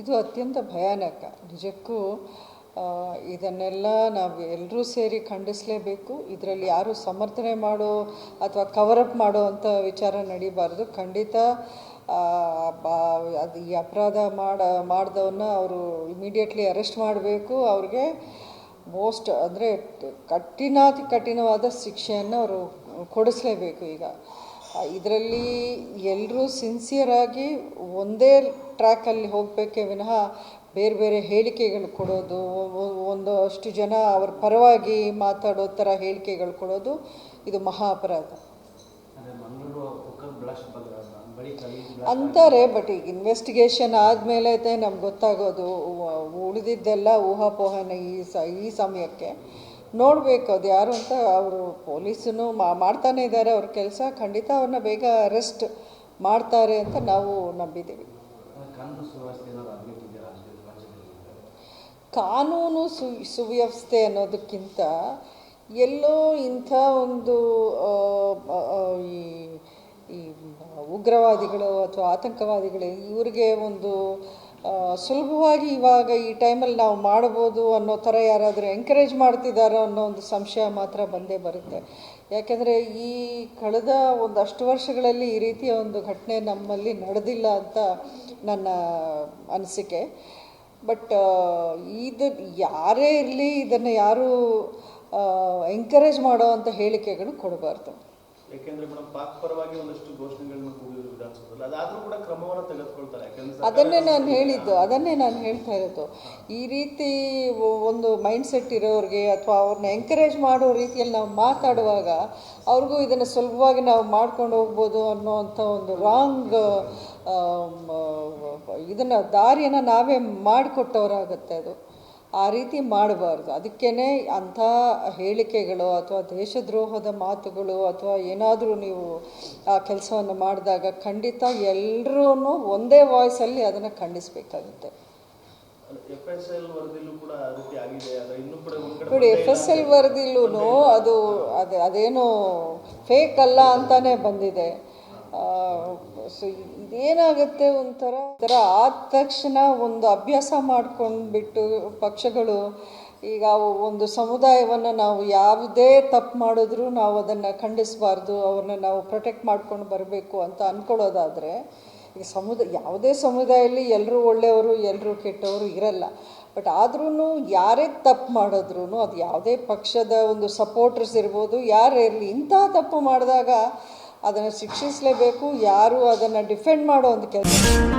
ಇದು ಅತ್ಯಂತ ಭಯಾನಕ. ನಿಜಕ್ಕೂ ಇದನ್ನೆಲ್ಲ ನಾವು ಎಲ್ಲರೂ ಸೇರಿ ಖಂಡಿಸಲೇಬೇಕು. ಇದರಲ್ಲಿ ಯಾರು ಸಮರ್ಥನೆ ಮಾಡೋ ಅಥವಾ ಕವರಪ್ ಮಾಡೋ ಅಂತ ವಿಚಾರ ನಡೀಬಾರ್ದು. ಖಂಡಿತ ಅದು ಈ ಅಪರಾಧ ಮಾಡ ಮಾಡಿದವನ್ನ ಅವರು ಇಮಿಡಿಯೇಟ್ಲಿ ಅರೆಸ್ಟ್ ಮಾಡಬೇಕು. ಅವ್ರಿಗೆ ಮೋಸ್ಟ್ ಅಂದರೆ ಕಠಿಣಾತಿ ಕಠಿಣವಾದ ಶಿಕ್ಷೆಯನ್ನು ಅವರು ಕೊಡಿಸಲೇಬೇಕು ಈಗ. ಇದರಲ್ಲಿ ಎಲ್ಲರೂ ಸಿನ್ಸಿಯರಾಗಿ ಒಂದೇ ಟ್ರ್ಯಾಕಲ್ಲಿ ಹೋಗಬೇಕೇ ವಿನಃ ಬೇರೆ ಬೇರೆ ಹೇಳಿಕೆಗಳು ಕೊಡೋದು ಒಂದಷ್ಟು ಜನ ಅವ್ರ ಪರವಾಗಿ ಮಾತಾಡೋ ಥರ ಹೇಳಿಕೆಗಳು ಕೊಡೋದು ಇದು ಮಹಾ ಅಪರಾಧ. ಅಂತಾರೆ ಬಟ್ ಈಗ ಇನ್ವೆಸ್ಟಿಗೇಷನ್ ಆದಮೇಲೆ ನಮ್ಗೆ ಗೊತ್ತಾಗೋದು ಉಳಿದಿದ್ದೆಲ್ಲ ಊಹಾಪೋಹನ ಈ ಸ ಈ ಸಮಯಕ್ಕೆ. ನೋಡಬೇಕು ಅದು ಯಾರು ಅಂತ ಅವರು ಪೊಲೀಸನು ಮಾಡ್ತಾನೆ ಇದ್ದಾರೆ, ಅವ್ರ ಕೆಲಸ ಖಂಡಿತ ಅವ್ರನ್ನ ಬೇಗ ಅರೆಸ್ಟ್ ಮಾಡ್ತಾರೆ ಅಂತ ನಾವು ನಂಬಿದ್ದೀವಿ. ಕಾನೂನು ಸು ಸುವ್ಯವಸ್ಥೆ ಅನ್ನೋದಕ್ಕಿಂತ ಎಲ್ಲೋ ಇಂಥ ಒಂದು ಈ ಈ ಉಗ್ರವಾದಿಗಳು ಅಥವಾ ಆತಂಕವಾದಿಗಳು, ಇವ್ರಿಗೆ ಒಂದು ಸುಲಭವಾಗಿ ಇವಾಗ ಈ ಟೈಮಲ್ಲಿ ನಾವು ಮಾಡ್ಬೋದು ಅನ್ನೋ ಥರ ಯಾರಾದರೂ ಎಂಕರೇಜ್ ಮಾಡ್ತಿದ್ದಾರೋ ಅನ್ನೋ ಒಂದು ಸಂಶಯ ಮಾತ್ರ ಬಂದೇ ಬರುತ್ತೆ. ಯಾಕೆಂದರೆ ಈ ಕಳೆದ ಒಂದಷ್ಟು ವರ್ಷಗಳಲ್ಲಿ ಈ ರೀತಿಯ ಒಂದು ಘಟನೆ ನಮ್ಮಲ್ಲಿ ನಡೆದಿಲ್ಲ ಅಂತ ನನ್ನ ಅನಿಸಿಕೆ. ಬಟ್ ಇದು ಯಾರೇ ಇರಲಿ ಇದನ್ನು ಯಾರು ಎಂಕರೇಜ್ ಮಾಡೋ ಅಂತ ಹೇಳಿಕೆಗಳು ಕೊಡಬಾರ್ದು. ಯಾಕೆಂದರೆ ಮೇಡಮ್, ಪಾಕ್ ಪರವಾಗಿ ಒಂದಷ್ಟು ಘೋಷಣೆಗಳನ್ನ ಅದನ್ನೇ ನಾನು ಹೇಳಿದ್ದು ಅದನ್ನೇ ನಾನು ಹೇಳ್ತಾ ಇರೋದು. ಈ ರೀತಿ ಒಂದು ಮೈಂಡ್ ಸೆಟ್ ಇರೋರಿಗೆ ಅಥವಾ ಅವ್ರನ್ನ ಎಂಕರೇಜ್ ಮಾಡೋ ರೀತಿಯಲ್ಲಿ ನಾವು ಮಾತಾಡುವಾಗ ಅವ್ರಿಗೂ ಇದನ್ನು ಸುಲಭವಾಗಿ ನಾವು ಮಾಡ್ಕೊಂಡು ಹೋಗ್ಬೋದು ಅನ್ನೋವಂಥ ಒಂದು ರಾಂಗ್ ಇದನ್ನು ದಾರಿಯನ್ನು ನಾವೇ ಮಾಡಿಕೊಟ್ಟವರಾಗತ್ತೆ ಅದು. ಆ ರೀತಿ ಮಾಡಬಾರ್ದು. ಅದಕ್ಕೇ ಅಂಥ ಹೇಳಿಕೆಗಳು ಅಥವಾ ದೇಶದ್ರೋಹದ ಮಾತುಗಳು ಅಥವಾ ಏನಾದರೂ ನೀವು ಆ ಕೆಲಸವನ್ನು ಮಾಡಿದಾಗ ಖಂಡಿತ ಎಲ್ಲರೂ ಒಂದೇ ವಾಯ್ಸಲ್ಲಿ ಅದನ್ನು ಖಂಡಿಸಬೇಕಾಗುತ್ತೆ. ನೋಡಿ ಎಫ್ ಎಸ್ ಎಲ್ ವರದಿಲೂ ಅದು ಅದು ಅದೇನು ಫೇಕ್ ಅಲ್ಲ ಅಂತಾನೆ ಬಂದಿದೆ. ಸೊ ಇದೇನಾಗುತ್ತೆ ಒಂಥರ ಥರ ಆದ ತಕ್ಷಣ ಒಂದು ಅಭ್ಯಾಸ ಮಾಡ್ಕೊಂಡ್ಬಿಟ್ಟು ಪಕ್ಷಗಳು, ಈಗ ಒಂದು ಸಮುದಾಯವನ್ನು ನಾವು ಯಾವುದೇ ತಪ್ಪು ಮಾಡಿದ್ರೂ ನಾವು ಅದನ್ನು ಖಂಡಿಸಬಾರ್ದು, ಅವ್ರನ್ನ ನಾವು ಪ್ರೊಟೆಕ್ಟ್ ಮಾಡ್ಕೊಂಡು ಬರಬೇಕು ಅಂತ ಅಂದ್ಕೊಳ್ಳೋದಾದರೆ ಈಗ ಸಮುದಾಯ ಯಾವುದೇ ಸಮುದಾಯದಲ್ಲಿ ಎಲ್ಲರೂ ಒಳ್ಳೆಯವರು ಎಲ್ಲರೂ ಕೆಟ್ಟವರು ಇರಲ್ಲ. ಬಟ್ ಆದ್ರೂ ಯಾರೇ ತಪ್ಪು ಮಾಡಿದ್ರೂ ಅದು ಯಾವುದೇ ಪಕ್ಷದ ಒಂದು ಸಪೋರ್ಟರ್ಸ್ ಇರ್ಬೋದು, ಯಾರೇ ಇರಲಿ ಇಂಥ ತಪ್ಪು ಮಾಡಿದಾಗ ಅದನ್ನು ಶಿಕ್ಷಿಸಲೇಬೇಕು ಯಾರು ಅದನ್ನು ಡಿಫೆಂಡ್ ಮಾಡೋ ಒಂದು ಕೆಲಸ.